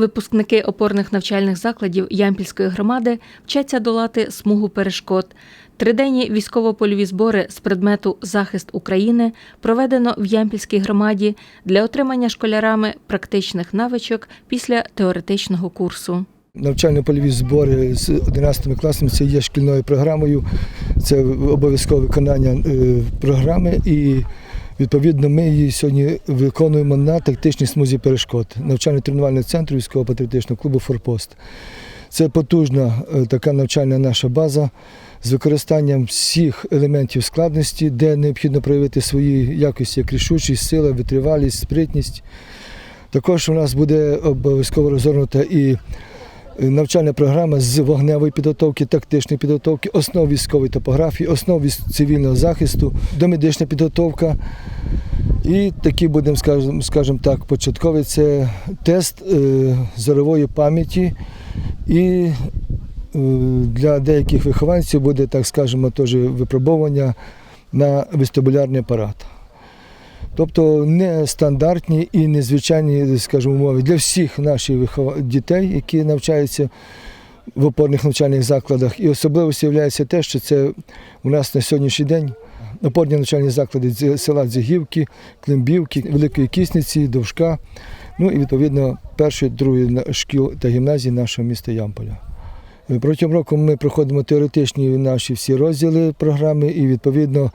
Випускники опорних навчальних закладів Ямпільської громади вчаться долати смугу перешкод. Триденні військово-польові збори з предмету захист України проведено в Ямпільській громаді для отримання школярами практичних навичок після теоретичного курсу. Навчально-польові збори з 11 класами це є шкільною програмою, це обов'язкове виконання е, програми і відповідно ми її сьогодні виконуємо на тактичній смузі перешкод навчально-тренувального центру військово-патріотичного клубу Форпост. Це потужна е, така навчальна наша база з використанням всіх елементів складності, де необхідно проявити свої якості, як рішучість, сила, витривалість, спритність. Також у нас буде обов'язково розгорнута і навчальна програма з вогневої підготовки, тактичної підготовки, основ військової топографії, основ цивільного захисту, домедична підготовка. І такий будемо, скажемо, скажемо так, початковий це тест е, зорової пам'яті. І е, для деяких вихованців буде, так скажемо, теж випробовування на вестибулярний апарат. Тобто не стандартні і незвичайні, скажімо, умови для всіх наших дітей, які навчаються в опорних навчальних закладах. І особливостю є те, що це у нас на сьогоднішній день опорні навчальні заклади з села Дзягівки, Климбівки, Великої Кісниці, Довжка, ну і відповідно першої, другої шкіл та гімназії нашого міста Ямполя. Протягом року ми проходимо теоретичні наші всі розділи програми і відповідно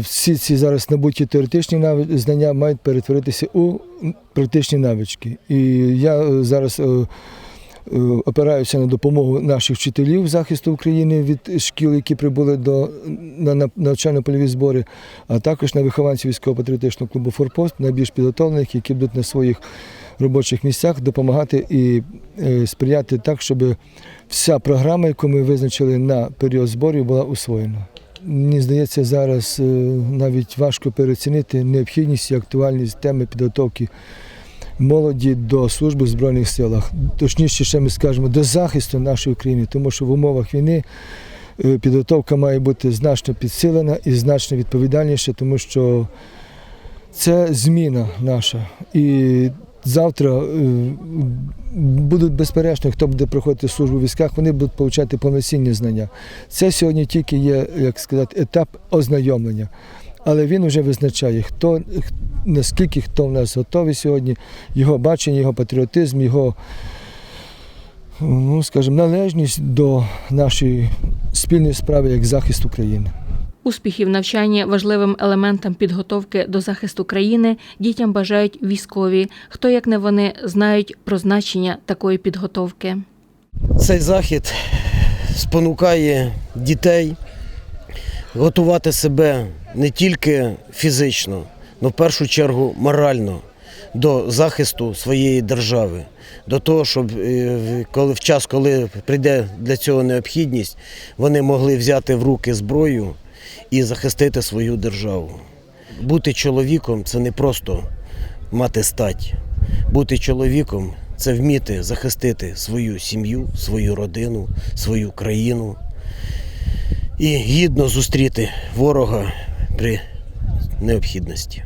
всі ці зараз набуті теоретичні знання мають перетворитися у практичні навички. І я е, зараз е, е, опираюся на допомогу наших вчителів захисту України від шкіл, які прибули до на на- навчально-польові збори, а також на вихованців військово-патріотичного клубу Форпост, найбільш підготовлених, які будуть на своїх робочих місцях допомагати і е, сприяти так, щоб вся програма, яку ми визначили на період зборів, була усвоєна. Мені здається, зараз е, навіть важко переоцінити необхідність і актуальність теми підготовки молоді до служби в Збройних силах. Точніше, ще ми скажемо, до захисту нашої України, тому що в умовах війни е, підготовка має бути значно підсилена і значно відповідальніша, тому що це зміна наша. І завтра е, будуть безперечно, хто буде проходити службу в військах, вони будуть отримати повноцінні знання. Це сьогодні тільки є, як сказати, етап ознайомлення. Але він вже визначає, хто наскільки хто в нас готовий сьогодні, його бачення, його патріотизм, його, ну, скажімо, належність до нашої спільної справи як захист України. Успіхів навчання важливим елементам підготовки до захисту країни дітям бажають військові, хто як не вони знають про значення такої підготовки. Цей захід спонукає дітей готувати себе не тільки фізично, але в першу чергу морально до захисту своєї держави, до того, щоб е, коли в час, коли прийде для цього необхідність, вони могли взяти в руки зброю і захистити свою державу. Бути чоловіком це не просто мати стать. Бути чоловіком це вміти захистити свою сім'ю, свою родину, свою країну і гідно зустріти ворога при необхідності.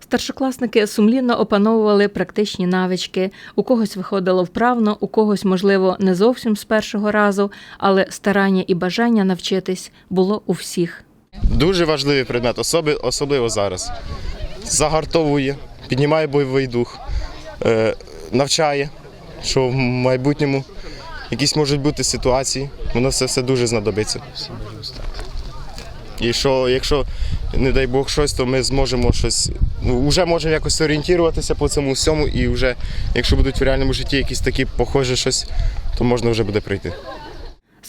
Старшокласники сумлінно опановували практичні навички. У когось виходило вправно, у когось, можливо, не зовсім з першого разу, але старання і бажання навчитись було у всіх. Дуже важливий предмет, особливо зараз. Загартовує, піднімає бойовий дух, е, навчає, що в майбутньому якісь можуть бути ситуації, воно це все дуже знадобиться. І що, якщо, не дай Бог, щось, то ми зможемо щось, ну, вже можемо якось орієнтуватися по цьому всьому, і вже, якщо будуть в реальному житті якісь такі похожі щось, то можна вже буде прийти.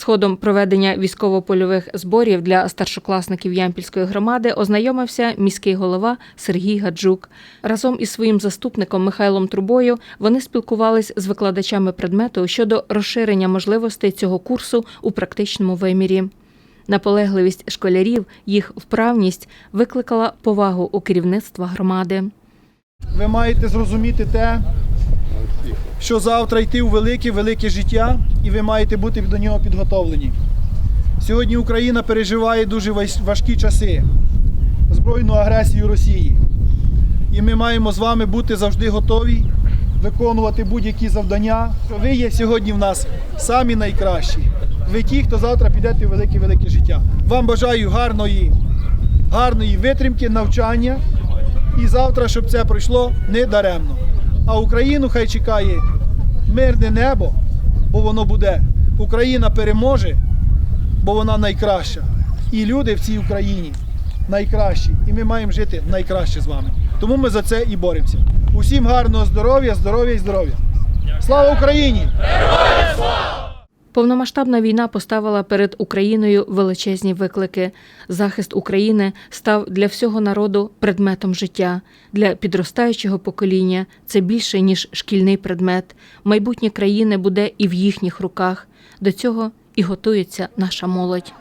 З ходом проведення військово-польових зборів для старшокласників Ямпільської громади ознайомився міський голова Сергій Гаджук. Разом із своїм заступником Михайлом Трубою вони спілкувались з викладачами предмету щодо розширення можливостей цього курсу у практичному вимірі. Наполегливість школярів, їх вправність викликала повагу у керівництва громади. Ви маєте зрозуміти те, що завтра йти у велике, велике життя, і ви маєте бути до нього підготовлені. Сьогодні Україна переживає дуже важкі часи, збройну агресію Росії. І ми маємо з вами бути завжди готові виконувати будь-які завдання. Ви є сьогодні в нас самі найкращі. Ви ті, хто завтра підете у велике-велике життя. Вам бажаю гарної, гарної витримки, навчання. І завтра, щоб це пройшло не даремно. А Україну хай чекає мирне небо, бо воно буде. Україна переможе, бо вона найкраща. І люди в цій Україні найкращі. І ми маємо жити найкраще з вами. Тому ми за це і боремося. Усім гарного здоров'я, здоров'я і здоров'я. Слава Україні! Повномасштабна війна поставила перед Україною величезні виклики. Захист України став для всього народу предметом життя. Для підростаючого покоління це більше ніж шкільний предмет. Майбутнє країни буде і в їхніх руках. До цього і готується наша молодь.